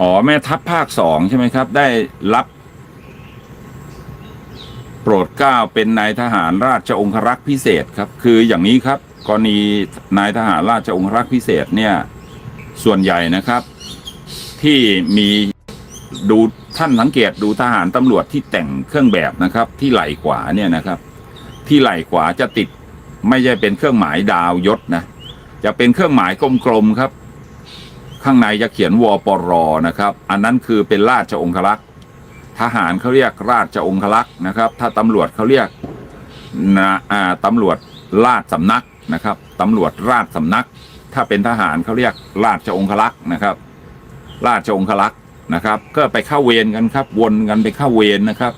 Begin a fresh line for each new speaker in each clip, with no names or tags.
อ๋อแม่ทัพภาคสองใช่ไหมครับ ได้รับโปรดเกล้าเป็นนายทหารราชองครักษ์พิเศษครับ คืออย่างนี้ครับ กรณีนายทหารราชองครักษ์พิเศษเนี่ยส่วนใหญ่นะครับ ที่มีดูท่านสังเกตดูทหารตำรวจที่แต่งเครื่องแบบนะครับ ที่ไหล่ขวาเนี่ยนะครับ ที่ไหล่ขวาจะติดไม่ใช่เป็นเครื่องหมายดาวยศนะจะเป็นเครื่องหมายกลมๆครับ ข้างในจะเขียนวปรนะครับ อันนั้นคือเป็นราชองครักษ์ทหารเขาเรียกราชองครักษ์นะครับ ถ้าตำรวจเขาเรียกนะอ่าตำรวจราชสำนักนะครับตำรวจราชสำนัก ถ้าเป็นทหารเขาเรียกราชองครักษ์นะครับ ราชองครักษ์นะครับ ก็ไปเข้าเวรกันครับ วนกันไปเข้าเวรนะครับ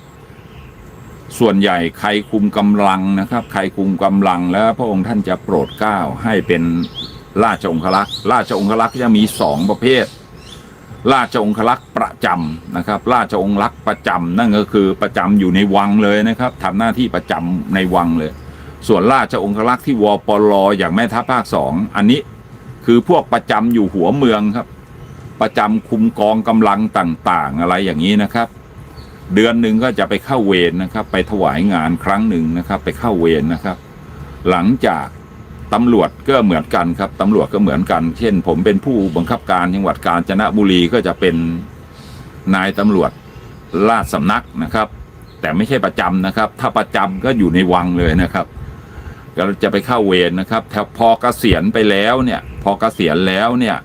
ส่วนใหญ่ใครคุมกำลังนะครับ ใครคุมกำลังแล้วพระองค์ท่านจะโปรดเกล้าให้เป็น ราชองครักษ์ราชองครักษ์จะมีสองประเภท ราชองครักษ์ประจำนะครับ ราชองครักษ์ประจำนั่นก็คือประจำอยู่ในวังเลยนะครับทำหน้าที่ประจำในวังเลย ส่วนราชองครักษ์ที่วปลอย่างแม่ทัพภาคสองอันนี้คือพวกประจำอยู่หัวเมืองครับ ประจำคุมกองกำลังต่างๆ อะไรอย่างนี้นะครับ เดือนหนึ่งก็จะไปเข้าเวรนะครับ ไปถวายงานครั้งหนึ่งนะครับ ไปเข้าเวรนะครับ หลังจาก ตำรวจก็เหมือนกันครับตำรวจก็เหมือนกัน เช่น ผมเป็นผู้บังคับการจังหวัดกาญจนบุรีก็จะเป็นนายตำรวจราชสำนักนะครับ แต่ไม่ใช่ประจำนะครับ ถ้าประจำก็อยู่ในวังเลยนะครับ ก็จะไปเข้าเวรนะครับแถ้าพอเกษียณไปแล้วเนี่ยพอเกษียณแล้วเนี่ย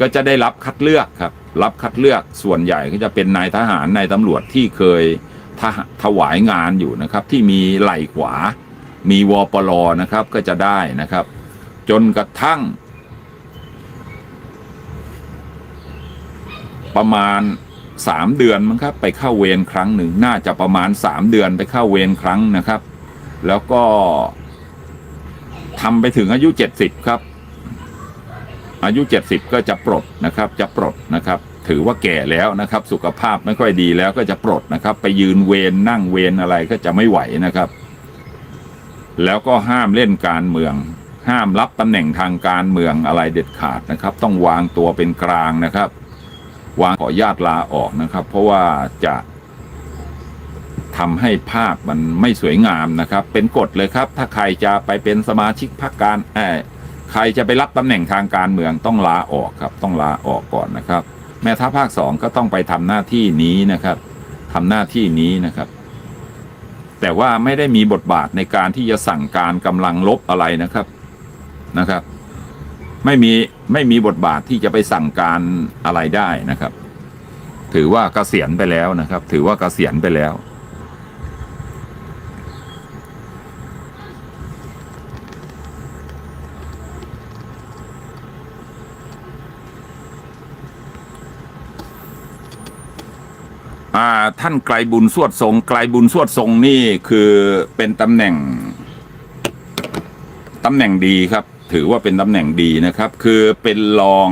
ก็จะได้รับคัดเลือกครับ รับคัดเลือกส่วนใหญ่ก็จะเป็นนายทหารนายตำรวจที่เคยถวายงานอยู่นะครับ ที่มีไหล่ขวา มีวปลนะครับก็จะได้นะครับ จนกระทั่ง ประมาณสามเดือนมั้งครับไปเข้าเวรครั้งหนึ่งน่าจะประมาณสามเดือนไปเข้าเวรครั้งนะครับ แล้วก็ทำไปถึงอายุเจ็ดสิบครับ อายุเจ็ดสิบก็จะปลดนะครับ จะปลดนะครับ ถือว่าแก่แล้วนะครับ สุขภาพไม่ค่อยดีแล้วก็จะปลดนะครับ ไปยืนเวรนั่งเวรอะไรก็จะไม่ไหวนะครับ แล้วก็ห้ามเล่นการเมือง ห้ามรับตำแหน่งทางการเมืองอะไรเด็ดขาดนะครับ ต้องวางตัวเป็นกลางนะครับ วางขอญาตลาออกนะครับ เพราะว่าจะทำให้ภาพมันไม่สวยงามนะครับ เป็นกฎเลยครับ ถ้าใครจะไปเป็นสมาชิกพรรคการเออใครจะไปรับตำแหน่งทางการเมืองต้องลาออกครับ ต้องลาออกก่อนนะครับ แม่ทัพภาคสองก็ต้องไปทำหน้าที่นี้นะครับทำหน้าที่นี้นะครับ แต่ว่าไม่ได้มีบทบาทในการที่จะสั่งการกำลังลบอะไรนะครับนะครับ ไม่มีไม่มีบทบาทที่จะไปสั่งการอะไรได้นะครับ ถือว่าเกษียณไปแล้วนะครับ ถือว่าเกษียณไปแล้ว อ่าท่านไกลบุญสวดทรงไกลบุญสวดทรงนี่คือเป็นตำแหน่งตำแหน่งดีครับ ถือว่าเป็นตำแหน่งดีนะครับ คือเป็นรอง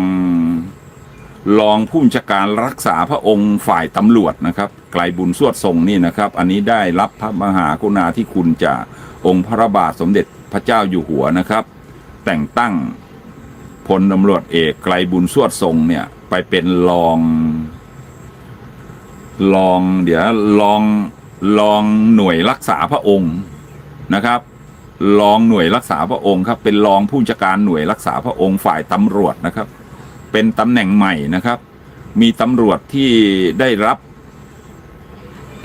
รองผู้บัญชาการรักษาพระองค์ฝ่ายตำรวจนะครับ ไกลบุญสวดทรงนี่นะครับ อันนี้ได้รับพระมหากรุณาธิคุณจากองค์พระบาทสมเด็จพระเจ้าอยู่หัวนะครับ แต่งตั้งพลตำรวจเอกไกลบุญสวดทรงเนี่ยไปเป็นรอง ลองเดี๋ยวลองลองหน่วยรักษาพระองค์นะครับลองหน่วยรักษาพระองค์ครับ เป็นรองผู้จัดการหน่วยรักษาพระองค์ฝ่ายตำรวจนะครับ เป็นตำแหน่งใหม่นะครับ มีตำรวจที่ได้รับ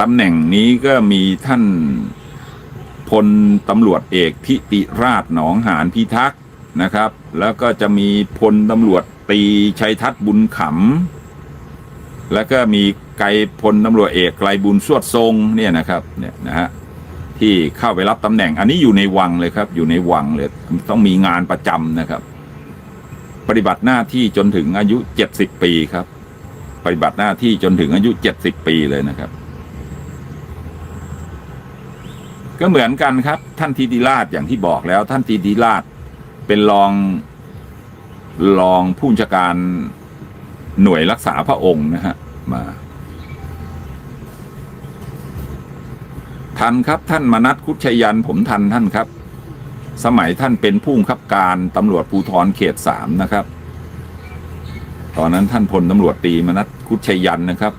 ตำแหน่งนี้ก็มีท่านพลตำรวจเอกทิติราชหนองหานพิทักษ์นะครับ แล้วก็จะมีพลตำรวจตีชัยทัศน์บุญขำแล้วก็มี ไกลพลตำรวจเอกไกลบุญสวดทรงเนี่ยนะครับเนี่ยนะฮะที่เข้าไปรับตำแหน่ง อันนี้อยู่ในวังเลยครับ อยู่ในวังเลยต้องมีงานประจำนะครับ ปฏิบัติหน้าที่จนถึงอายุเจ็ดสิบปีครับ ปฏิบัติหน้าที่จนถึงอายุเจ็ดสิบปีเลยนะครับ ก็เหมือนกันครับ ท่านทีดีราชอย่างที่บอกแล้ว ท่านทีดีราชเป็นรองรองผู้บัญชการหน่วยรักษาพระองค์นะฮะมา ทันครับ ท่านมนัทคุชยัน ผมทันท่านครับ สมัยท่านเป็นผู้บังคับการตำรวจภูธรเขตสามนะครับ ตอนนั้นท่านพลตำรวจตรีมนัสคุชยันนะครับ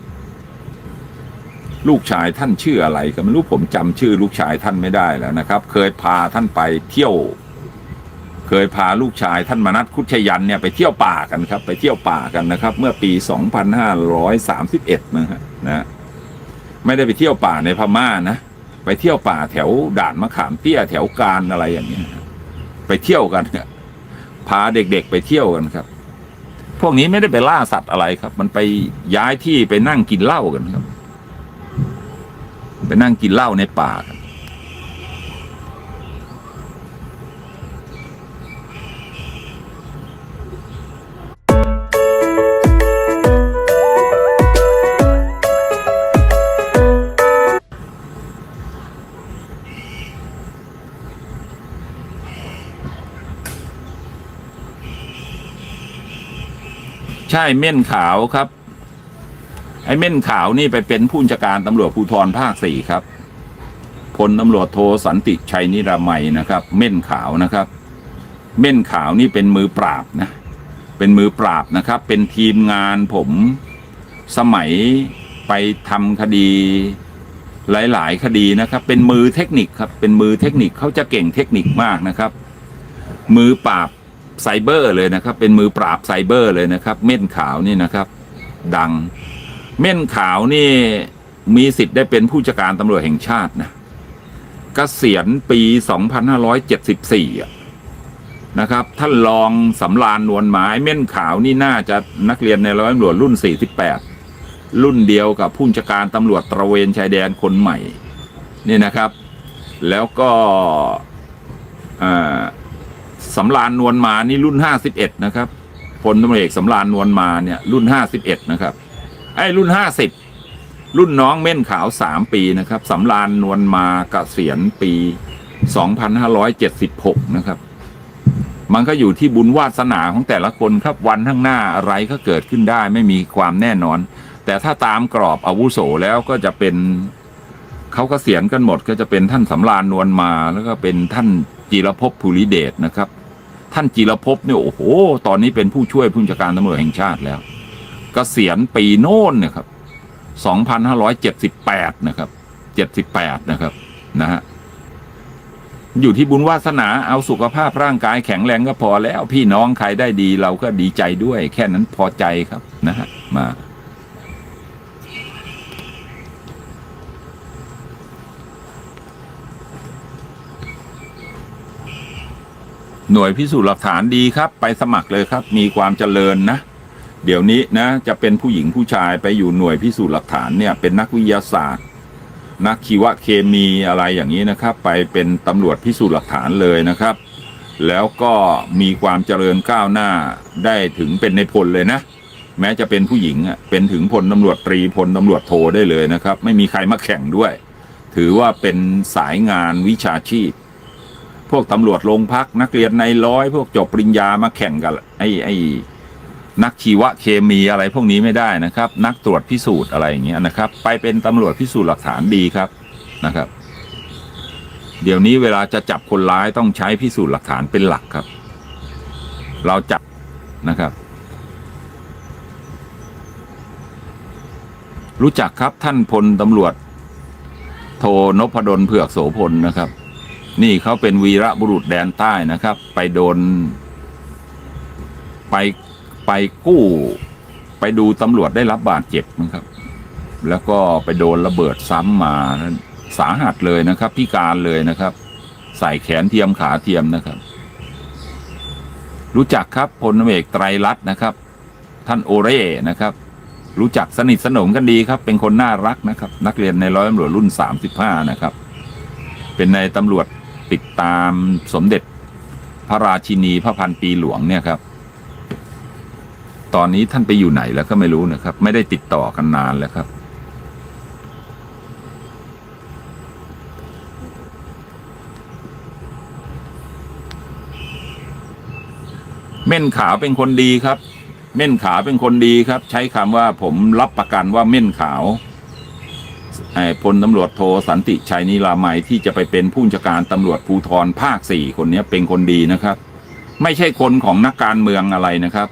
ลูกชายท่านชื่ออะไรก็ไม่รู้ผมจำชื่อลูกชายท่านไม่ได้แล้วนะครับ เคยพาท่านไปเที่ยว เคยพาลูกชายท่านมนัสคุชยันเนี่ยไปเที่ยวป่ากันครับ ไปเที่ยวป่ากันนะครับ เมื่อปี 2531นะฮะนะไม่ได้ไปเที่ยวป่าในพม่านะ ไปเที่ยวป่าแถวด่านมะขามเตี้ยแถวการอะไรอย่างเงี้ยไปเที่ยวกันเนี่ยพาเด็กๆไปเที่ยวกันครับ พวกนี้ไม่ได้ไปล่าสัตว์อะไรครับ มันไปย้ายที่ไปนั่งกินเหล้ากันครับ ไปนั่งกินเหล้าในป่ากัน ใช่เม่นขาวครับ ไอ้เม่นขาวนี่ไปเป็นผู้บัญชาการตำรวจภูธรภาคสี่ครับพลตำรวจโทสันติชัยนิรามัยนะครับ เม่นขาวนะครับ เม่นขาวนี่เป็นมือปราบนะเป็นมือปราบนะครับ เป็นทีมงานผมสมัยไปทำคดีหลาย ๆ คดีนะครับ เป็นมือเทคนิคครับ เป็นมือเทคนิคเขาจะเก่งเทคนิคมากนะครับ มือปราบ ไซเบอร์เลยนะครับ เป็นมือปราบไซเบอร์เลยนะครับ เม่นขาวนี่นะครับ ดัง เม่นขาวนี่มีสิทธิ์ได้เป็นผู้จัดการตำรวจแห่งชาตินะกเกษียณปี 2574นะครับท่านรองสำรานนวลหมายเม่นขาวนี่น่าจะนักเรียนในร้อยตำรวจรุ่น 48 รุ่นเดียวกับผู้จัดการตำรวจตระเวนชายแดนคนใหม่ นี่นะครับ แล้วก็อ่า สำรานนวลมานี่รุ่นห้าสิบเอ็ดนะครับพลตำรวจเอกสำรานนวลมาเนี่ยรุ่นห้าสิบเอ็ดนะครับ ไอ้รุ่นห้าสิบรุ่นน้องเม่นขาวสามปีนะครับสำรานนวลมาเกษียณปีสองพันห้าร้อยเจ็ดสิบหกนะครับ มันก็อยู่ที่บุญวาสนาของแต่ละคนครับวันข้างหน้าอะไรก็เกิดขึ้นได้ไม่มีความแน่นอน แต่ถ้าตามกรอบอาวุโสแล้วก็จะเป็นเขาก็เสียนกันหมดก็จะเป็นท่านสำราญนวลมาแล้วก็เป็นท่านจีรภพภูริเดชนะครับ ท่านจีรภพเนี่ยโอ้โห ตอนนี้เป็นผู้ช่วยผู้บัญชาการตำรวจแห่งชาติแล้วกเกษียณปีโน้นเนี่ยครับ2578นะครับ78นะครับนะฮะอยู่ที่บุญวาสนาเอาสุขภาพร่างกายแข็งแรงก็พอแล้วพี่น้องใครได้ดีเราก็ดีใจด้วย แค่นั้นพอใจครับนะฮะมา หน่วยพิสูจน์หลักฐานดีครับ ไปสมัครเลยครับ มีความเจริญนะ เดี๋ยวนี้นะ จะเป็นผู้หญิงผู้ชายไปอยู่หน่วยพิสูจน์หลักฐานเนี่ย เป็นนักวิทยาศาสตร์ นักชีวเคมีอะไรอย่างนี้นะครับ ไปเป็นตำรวจพิสูจน์หลักฐานเลยนะครับ แล้วก็มีความเจริญก้าวหน้าได้ถึงเป็นในพลเลยนะ แม้จะเป็นผู้หญิงเป็นถึงพลตำรวจตรีพลตำรวจโทได้เลยนะครับ ไม่มีใครมาแข่งด้วย ถือว่าเป็นสายงานวิชาชีพ วกตำรวจโรงพักนักเรียนในร้อยพวกจบปริญญามาแข่งกับไอ้ไอ้นักชีวเคมีอะไรพวกนี้ไม่ได้นะครับ นักตรวจพิสูจน์อะไรอย่างเงี้ยนะครับ ไปเป็นตำรวจพิสูจน์หลักฐานดีครับนะครับ เดี๋ยวนี้เวลาจะจับคนร้ายต้องใช้พิสูจน์หลักฐานเป็นหลักครับ เราจับนะครับ รู้จักครับท่านพลตำรวจ โทนพดลเผือกโสพลนะครับ นี่เขาเป็นวีระบุรุษแดนใต้นะครับ ไปโดน ไปไปกู้ ไปดูตำรวจได้รับบาดเจ็บนะครับ แล้วก็ไปโดนระเบิดซ้ำมาสาหัสเลยนะครับ พิการเลยนะครับ ใส่แขนเทียมขาเทียมนะครับ รู้จักครับพลเอกไตรรัตน์นะครับ ท่านโอเร่นะครับ รู้จักสนิทสนมกันดีครับ เป็นคนน่ารักนะครับ นักเรียนในร้อยตำรวจรุ่นสามสิบห้านะครับ เป็นในตำรวจ ติดตามสมเด็จพระราชินีพระพันปีหลวงเนี่ยครับ ตอนนี้ท่านไปอยู่ไหนแล้วก็ไม่รู้นะครับ ไม่ได้ติดต่อกันนานแล้วครับ เม่นขาวเป็นคนดีครับ เม่นขาวเป็นคนดีครับ ใช้คำว่าผมรับประกันว่าเม่นขาว พลตำรวจโทสันติชัยนิรามัยที่จะไปเป็นผู้บัญชาการตำรวจภูธรภาคสี่คนนี้เป็นคนดีนะครับ ไม่ใช่คนของนักการเมืองอะไรนะครับ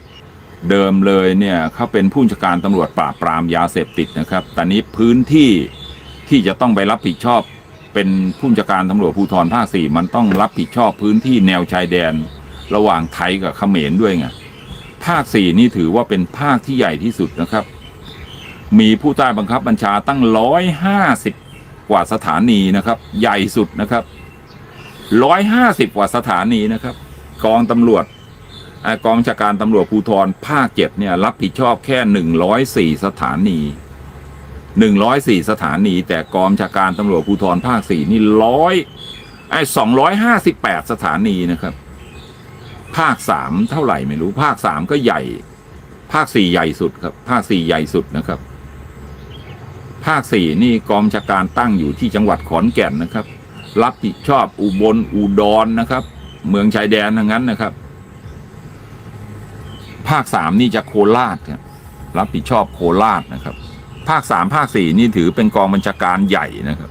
เดิมเลยเนี่ยเขาเป็นผู้บัญชาการตำรวจปราบปรามยาเสพติดนะครับแต่นี้พื้นที่ที่จะต้องไปรับผิดชอบเป็นผู้บัญชาการตำรวจภูธรภาคสี่มันต้องรับผิดชอบพื้นที่แนวชายแดน ระหว่างไทยกับเขมรด้วยไงภาคสี่นี่ถือว่าเป็นภาคที่ใหญ่ที่สุดนะครับ มีผู้ใต้บังคับบัญชาตั้งร้อยห้าสิบกว่าสถานีนะครับ ใหญ่สุดนะครับร้อยห้าสิบกว่าสถานีนะครับ กองตำรวจอกองบัญชาการตำรวจภูธรภาคเจ็ดเนี่ยรับผิดชอบแค่หนึ่งร้อยสี่สถานีหนึ่งร้อยสี่สถานี แต่กองบัญชาการตำรวจภูธรภาคสี่นี่ร้อยไอ้สองร้อยห้าสิบแปดสถานีนะครับ ภาคสามเท่าไหร่ไม่รู้ ภาคสามก็ใหญ่ ภาคสี่ใหญ่สุดครับ ภาคสี่ใหญ่สุดนะครับ ภาคสี่นี่กองบัญชาการตั้งอยู่ที่จังหวัดขอนแก่นนะครับ รับผิดชอบอุบลอุดรนนะครับ เมืองชายแดนทั้งนั้นนะครับ ภาคสามนี่จะโคราชครับรับผิดชอบโคราชนะครับ ภาคสามภาคสี่นี่ถือเป็นกองบัญชาการใหญ่นะครับ